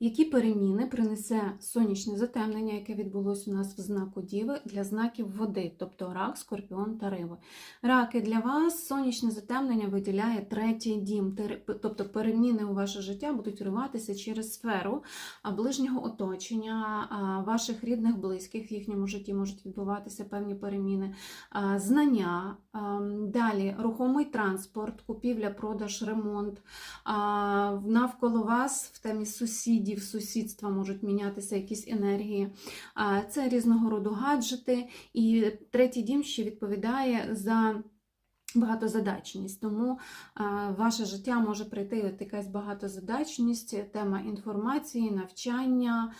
Які переміни принесе сонячне затемнення, яке відбулося у нас в знаку Діви для знаків води, тобто рак, скорпіон та риби? Раки для вас сонячне затемнення виділяє третій дім, тобто переміни у ваше життя будуть вриватися через сферу ближнього оточення, ваших рідних, близьких в їхньому житті можуть відбуватися певні переміни, знання, далі рухомий транспорт, купівля, продаж, ремонт. Навколо вас в темі сусідів, сусідства можуть мінятися якісь енергії. Це різного роду гаджети. І третій дім ще відповідає за. Багатозадачність, тому в ваше життя може прийти якась багатозадачність, тема інформації, навчання,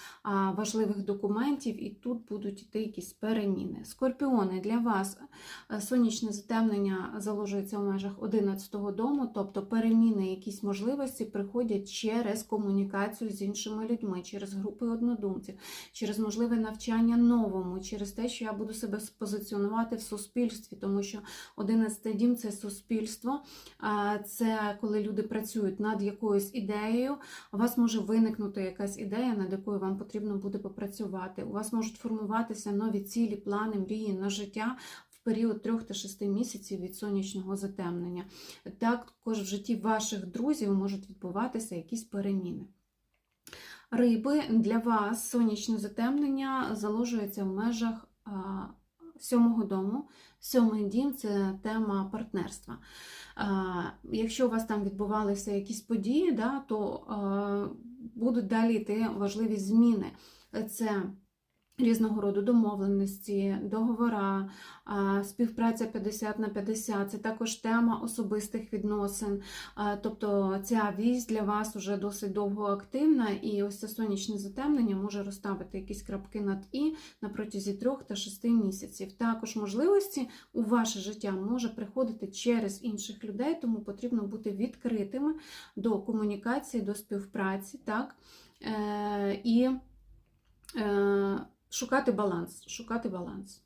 важливих документів, і тут будуть йти якісь переміни. Скорпіони для вас е, сонячне затемнення заложується в межах 11-го дому, тобто переміни, якісь можливості приходять через комунікацію з іншими людьми, через групи однодумців, через можливе навчання новому, через те, що я буду себе позиціонувати в суспільстві, тому що 11 дім це суспільство, це коли люди працюють над якоюсь ідеєю. У вас може виникнути якась ідея, над якою вам потрібно буде попрацювати. У вас можуть формуватися нові цілі, плани, мрії на життя. В період 3 та 6 місяців від сонячного затемнення. Також в житті ваших друзів можуть відбуватися якісь переміни. Риби для вас сонячне затемнення заложується в межах сьомого дому. Сьомий дім це тема партнерства. Якщо у вас там відбувалися якісь події, то будуть далі йти важливі зміни. Це різного роду домовленості, договора, співпраця 50 на 50. Це також тема особистих відносин. Тобто ця вісь для вас вже досить довго активна, і ось це сонячне затемнення може розставити якісь крапки над і на протязі 3 та 6 місяців. Також можливості у ваше життя може приходити через інших людей, тому потрібно бути відкритими до комунікації, до співпраці, так? Е, і е, шукати баланс. Шукати баланс.